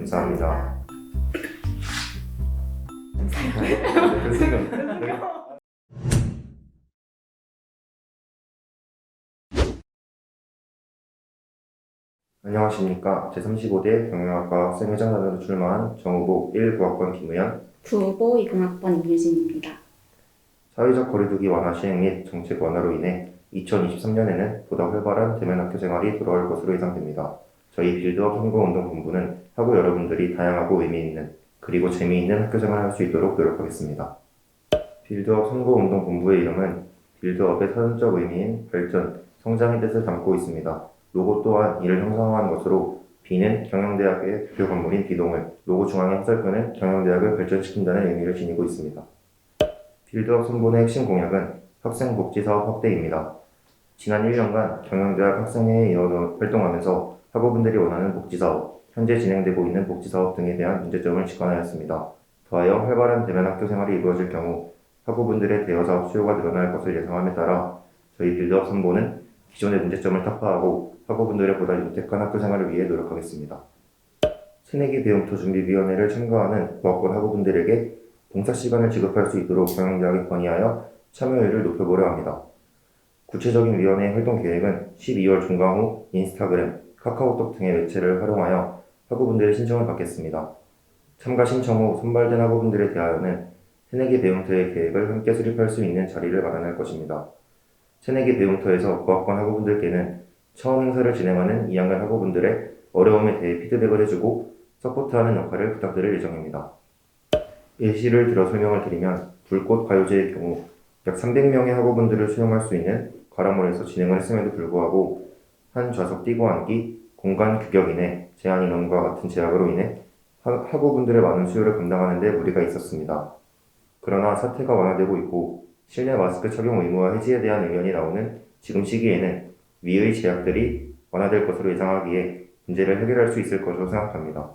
감사합니다. 안녕하십니까. 제35대 경영학과 학생회장단으로 출마한 정후보 1구학번 김우현, 부후보 20학번 임유진입니다. 사회적 거리두기 완화 시행 및 정책 완화로 인해 2023년에는 보다 활발한 대면 학교 생활이 돌아올 것으로 예상됩니다. 저희 빌드업 선거운동본부는 학우 여러분들이 다양하고 의미 있는 그리고 재미있는 학교 생활을 할수 있도록 노력하겠습니다. 빌드업 선거운동본부의 이름은 빌드업의 사전적 의미인 발전, 성장의 뜻을 담고 있습니다. 로고 또한 이를 형상화한 것으로 B는 경영대학의 대표 건물인 B동을, 로고 중앙의 화살표는 경영대학을 발전시킨다는 의미를 지니고 있습니다. 빌드업 선본의 핵심 공약은 학생 복지 사업 확대입니다. 지난 1년간 경영대학 학생회에 이어 활동하면서 학우분들이 원하는 복지 사업, 현재 진행되고 있는 복지 사업 등에 대한 문제점을 직관하였습니다. 더하여 활발한 대면 학교 생활이 이루어질 경우 학우분들의 대여 사업 수요가 늘어날 것을 예상함에 따라 저희 빌드업 선본은 기존의 문제점을 타파하고 학우분들의 보다 윤택한 학교 생활을 위해 노력하겠습니다. 새내기 배움터 준비위원회를 참가하는 고학번 학우분들에게 봉사 시간을 지급할 수 있도록 경영대학에 건의하여 참여율을 높여보려 합니다. 구체적인 위원회 활동 계획은 12월 중간 후 인스타그램, 카카오톡 등의 매체를 활용하여 학우분들의 신청을 받겠습니다. 참가 신청 후 선발된 학우분들에 대하여는 새내기 배움터의 계획을 함께 수립할 수 있는 자리를 마련할 것입니다. 새내기 배움터에서 고학번 학우분들께는 처음 행사를 진행하는 2학년 학우분들의 어려움에 대해 피드백을 해주고 서포트하는 역할을 부탁드릴 예정입니다. 예시를 들어 설명을 드리면 불꽃 가요제의 경우 약 300명의 학우분들을 수용할 수 있는 가라몰에서 진행을 했음에도 불구하고 한 좌석 뛰고 앉기, 공간 규격 인해 제한 인원과 같은 제약으로 인해 하- 학우분들의 많은 수요를 감당하는 데 무리가 있었습니다. 그러나 사태가 완화되고 있고 실내 마스크 착용 의무화 해지에 대한 의견이 나오는 지금 시기에는 위의 제약들이 완화될 것으로 예상하기에 문제를 해결할 수 있을 것으로 생각합니다.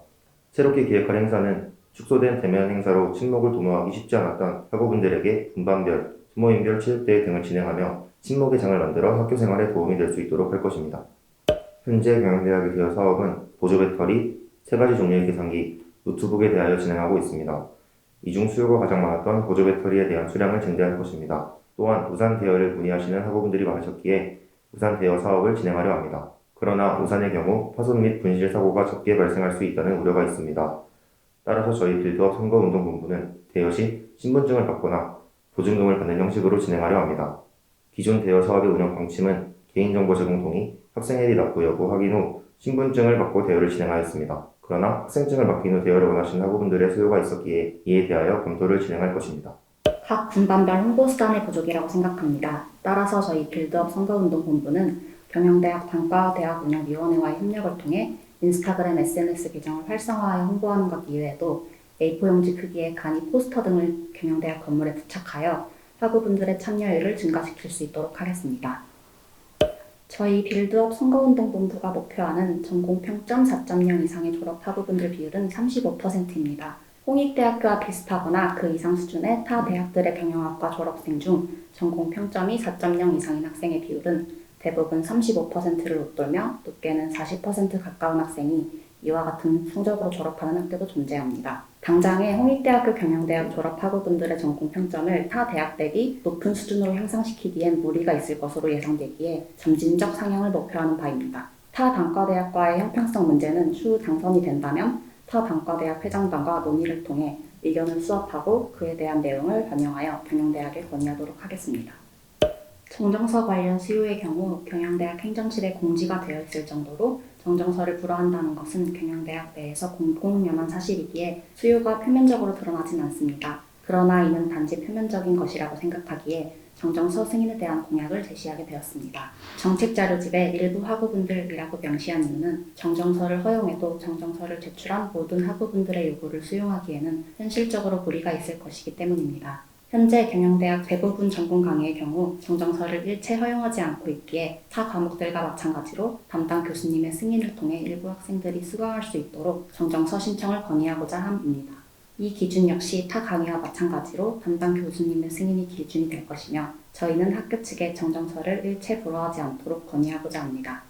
새롭게 기획할 행사는 축소된 대면 행사로 친목을 도모하기 쉽지 않았던 학우분들에게 분반별, 소모임별 체육대회 등을 진행하며 친목의 장을 만들어 학교 생활에 도움이 될 수 있도록 할 것입니다. 현재 경영대학의 기여 사업은 보조 배터리, 세 가지 종류의 계산기, 노트북에 대하여 진행하고 있습니다. 이 중 수요가 가장 많았던 보조 배터리에 대한 수량을 증대할 것입니다. 또한 우산 대여를 문의하시는 학우분들이 많으셨기에 우산 대여 사업을 진행하려 합니다. 그러나 우산의 경우 파손 및 분실 사고가 적게 발생할 수 있다는 우려가 있습니다. 따라서 저희 빌드업 선거운동본부는 대여 시 신분증을 받거나 보증금을 받는 형식으로 진행하려 합니다. 기존 대여 사업의 운영 방침은 개인정보 제공 동의, 학생회비 납부 여부 확인 후 신분증을 받고 대여를 진행하였습니다. 그러나 학생증을 맡긴 후 대여를 원하시는 학우분들의 수요가 있었기에 이에 대하여 검토를 진행할 것입니다. 각 분반별 홍보 수단의 부족이라고 생각합니다. 따라서 저희 빌드업 선거운동본부는 경영대학 단과대학운영위원회와의 협력을 통해 인스타그램 SNS 계정을 활성화하여 홍보하는 것 이외에도 A4 용지 크기의 간이 포스터 등을 경영대학 건물에 부착하여 학우분들의 참여율을 증가시킬 수 있도록 하겠습니다. 저희 빌드업 선거운동본부가 목표하는 전공 평점 4.0 이상의 졸업 학우분들 비율은 35%입니다. 홍익대학교와 비슷하거나 그 이상 수준의 타 대학들의 경영학과 졸업생 중 전공 평점이 4.0 이상인 학생의 비율은 대부분 35%를 웃돌며 높게는 40% 가까운 학생이 이와 같은 성적으로 졸업하는 학교도 존재합니다. 당장의 홍익대학교 경영대학 졸업 학우분들의 전공 평점을 타 대학 대비 높은 수준으로 향상시키기엔 무리가 있을 것으로 예상되기에 점진적 상향을 목표하는 바입니다. 타 단과대학과의 형평성 문제는 추후 당선이 된다면 타 단과대학 회장단과 논의를 통해 의견을 수업하고 그에 대한 내용을 반영하여 경영대학에 건의하도록 하겠습니다. 정정서 관련 수요의 경우 경영대학 행정실에 공지가 되어 있을 정도로 정정서를 불허한다는 것은 경영대학 내에서 공공연한 사실이기에 수요가 표면적으로 드러나진 않습니다. 그러나 이는 단지 표면적인 것이라고 생각하기에 정정서 승인에 대한 공약을 제시하게 되었습니다. 정책자료집에 일부 학우분들이라고 명시한 이유는 정정서를 허용해도 정정서를 제출한 모든 학우분들의 요구를 수용하기에는 현실적으로 무리가 있을 것이기 때문입니다. 현재 경영대학 대부분 전공 강의의 경우 정정서를 일체 허용하지 않고 있기에 타 과목들과 마찬가지로 담당 교수님의 승인을 통해 일부 학생들이 수강할 수 있도록 정정서 신청을 건의하고자 함입니다. 이 기준 역시 타 강의와 마찬가지로 담당 교수님의 승인이 기준이 될 것이며 저희는 학교 측에 정정서를 일체 불허하지 않도록 건의하고자 합니다.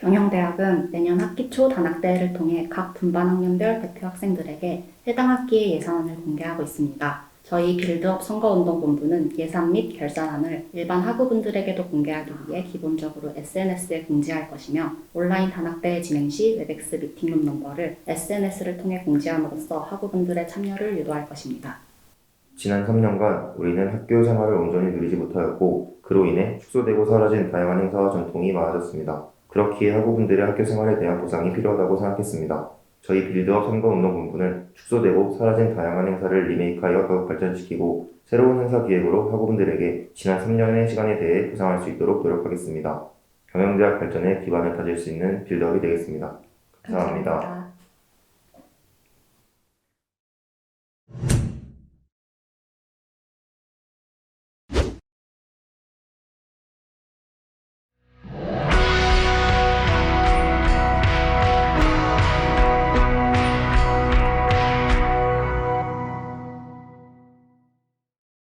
경영대학은 매년 학기 초 단학대회를 통해 각 분반 학년별 대표 학생들에게 해당 학기의 예산안을 공개하고 있습니다. 저희 빌드업 선거운동본부는 예산 및 결산안을 일반 학우분들에게도 공개하기 위해 기본적으로 SNS에 공지할 것이며 온라인 단학대회 진행 시 웹엑스 미팅룸 넘버를 SNS를 통해 공지함으로써 학우분들의 참여를 유도할 것입니다. 지난 3년간 우리는 학교 생활을 온전히 누리지 못하였고 그로 인해 축소되고 사라진 다양한 행사와 전통이 많아졌습니다. 그렇기에 학우분들의 학교 생활에 대한 보상이 필요하다고 생각했습니다. 저희 빌드업 선거운동본부는 축소되고 사라진 다양한 행사를 리메이크하여 더욱 발전시키고 새로운 행사 기획으로 학우분들에게 지난 3년의 시간에 대해 보상할 수 있도록 노력하겠습니다. 경영대학 발전에 기반을 다질 수 있는 빌드업이 되겠습니다. 감사합니다.